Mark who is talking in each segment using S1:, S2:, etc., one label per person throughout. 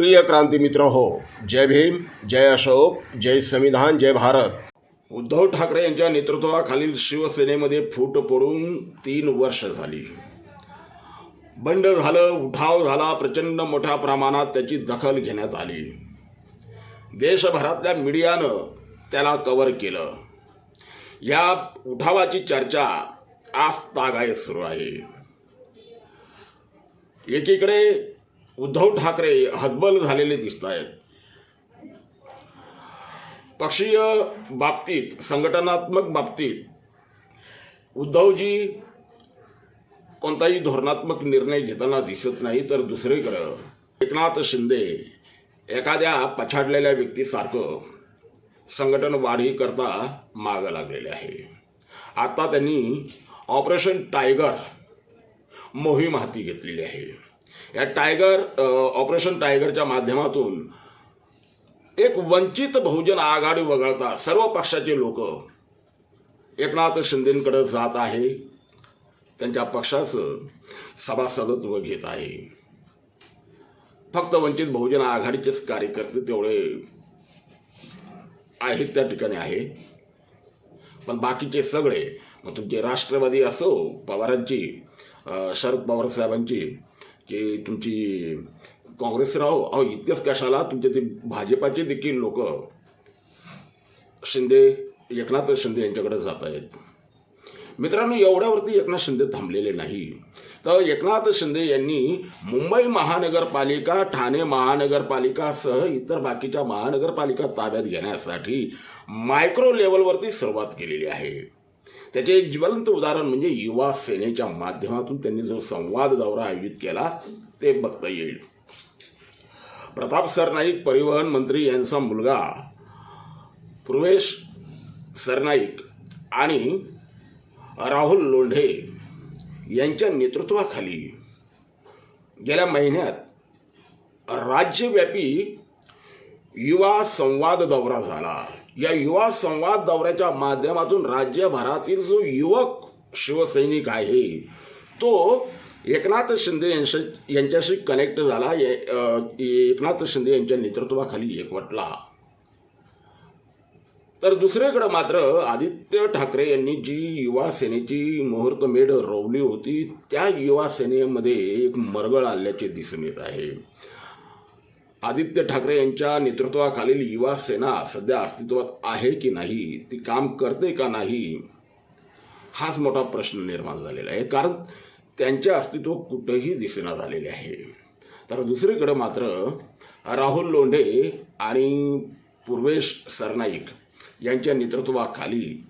S1: प्रिय क्रांती मित्र हो जय भीम जय अशोक जय संविधान जय भारत. उद्धव ठाकरे यांच्या नेतृत्वाखालील शिवसेनेमध्ये फूट पडून तीन वर्ष झाली. बंड झालं उठाव झाला प्रचंड मोठ्या प्रमाणात त्याची दखल घेण्यात आली. देशभरातल्या मीडियानं त्याला कव्हर केलं. या उठावाची चर्चा आज तागायत सुरू आहे. एकीकडे उद्धव ठाकरे हतबल झालेले दिसत आहेत. पक्षीय बाबतीत संघटनात्मक बाबतीत उद्धवजी कोणताही धोरणात्मक निर्णय घेताना दिसत नाही तर दुसरीकडं एकनाथ शिंदे एखाद्या पछाडलेल्या व्यक्तीसारखं संघटन वाढी करता मागं लागलेले आहे. आता त्यांनी ऑपरेशन टायगर मोहीम हाती घेतलेली आहे. या टायगर ऑपरेशन टायगरच्या माध्यमातून एक वंचित बहुजन आघाडी वगळता सर्व पक्षाचे लोक एकनाथ शिंदेकडे जात आहे. त्यांच्या पक्षाचं सभासदत्व घेत आहे. फक्त वंचित बहुजन आघाडीचेच कार्यकर्ते तेवढे आहेत त्या ठिकाणी आहे. पण बाकीचे सगळे मग तुमचे राष्ट्रवादी असो पवारांची शरद पवार साहेबांची की तुमची काँग्रेस राहो अहो इतकंच कशाला? तुमचे ते भाजपाचे देखील लोक. शिंदे एकनाथ शिंदे यांच्याकडे जात आहेत. मित्रांनो एवढ्यावरती एकनाथ शिंदे थांबलेले नाही. तर एकनाथ शिंदे यांनी मुंबई महानगरपालिका ठाणे महानगरपालिकासह इतर बाकीच्या महानगरपालिका ताब्यात घेण्यासाठी मायक्रो लेवलवरती सुरुवात केलेली आहे. त्याचे एक ज्वलंत उदाहरण म्हणजे युवा सेनेच्या माध्यमातून त्यांनी जो संवाद दौरा आयोजित केला ते बघता येईल. प्रताप सरनाईक परिवहन मंत्री यांचा मुलगा पूर्वेश सरनाईक आणि राहुल लोंढे यांच्या नेतृत्वाखाली गेल्या महिन्यात राज्यव्यापी युवा संवाद दौरा झाला. या युवा संवाद दौऱ्याच्या माध्यमातून राज्यभरातील जो युवक शिवसैनिक आहे तो एकनाथ शिंदे यांच्या यांच्याशी कनेक्ट झाला. एकनाथ शिंदे यांच्या नेतृत्वाखाली एकवटला तर दुसरीकडे मात्र आदित्य ठाकरे यांनी जी युवा सेनेची मुहूर्तमेढ रोवली होती त्या युवा सेनेमध्ये एक मरगळ आल्याचे दिसून येत आहे. आदित्य ठाकरे यांच्या नेतृत्वाखालील युवा सेना सध्या अस्तित्वात आहे की नाही ती काम करते का नाही हाच मोठा प्रश्न निर्माण झालेला आहे. कारण त्यांचे अस्तित्व कुठंही दिसेना झालेले आहे. तर दुसरीकडे मात्र राहुल लोंढे आणि पूर्वेश सरनाईक यांच्या नेतृत्वाखाली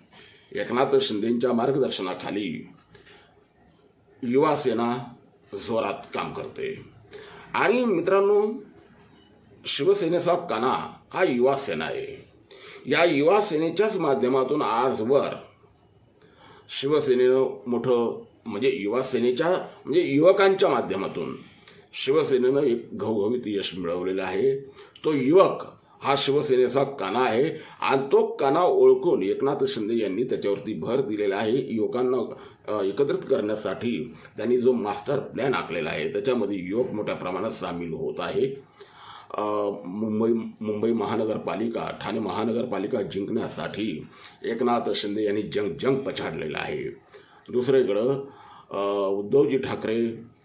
S1: एकनाथ शिंदेंच्या मार्गदर्शनाखाली युवा सेना जोरात काम करते. आणि मित्रांनो शिवसेनेचा कणा हा युवा सेना आहे. या युवा सेनेच्याच माध्यमातून आजवर शिवसेनेनं मोठं म्हणजे युवा सेनेच्या म्हणजे युवकांच्या माध्यमातून शिवसेनेनं एक घवघवीत यश मिळवलेलं आहे. तो युवक हा शिवसेनेचा कणा आहे आणि तो कणा ओळखून एकनाथ शिंदे यांनी त्याच्यावरती भर दिलेला आहे. युवकांना एकत्रित करण्यासाठी त्यांनी जो मास्टर प्लॅन आखलेला आहे त्याच्यामध्ये युवक मोठ्या प्रमाणात सामील होत आहे. मुंबई मुंबई महानगरपालिका ठाणे महानगरपालिका जिंकण्यासाठी एकनाथ शिंदे यांनी जंग जंग पछाडलेला आहे. दुसरीकडं उद्धवजी ठाकरे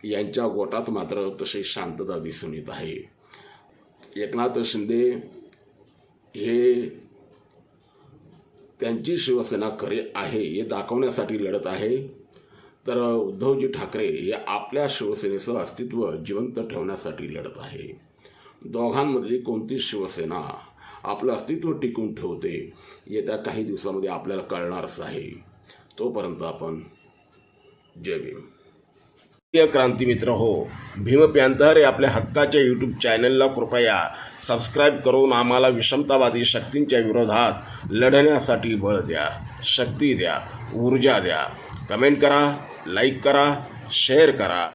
S1: यांच्या गोटात मात्र तशी शांतता दिसून येत आहे. एकनाथ शिंदे हे त्यांची शिवसेना खरी आहे हे दाखवण्यासाठी लढत आहे. तर उद्धवजी ठाकरे हे आपल्या शिवसेनेचं अस्तित्व जिवंत ठेवण्यासाठी लढत आहे. दोघांमधली कोणती शिवसेना आपलं अस्तित्व टिकून ठेवते येत्या काही दिवसामध्ये आपल्याला कळणारच आहे. तोपर्यंत आपण जय भीम. प्रिय क्रांती मित्र हो भीम प्यांतर आपल्या हक्काच्या यूट्यूब चॅनलला कृपया सबस्क्राईब करून आम्हाला विषमतावादी शक्तींच्या विरोधात लढण्यासाठी बळ द्या शक्ती द्या ऊर्जा द्या. कमेंट करा लाईक करा शेअर करा.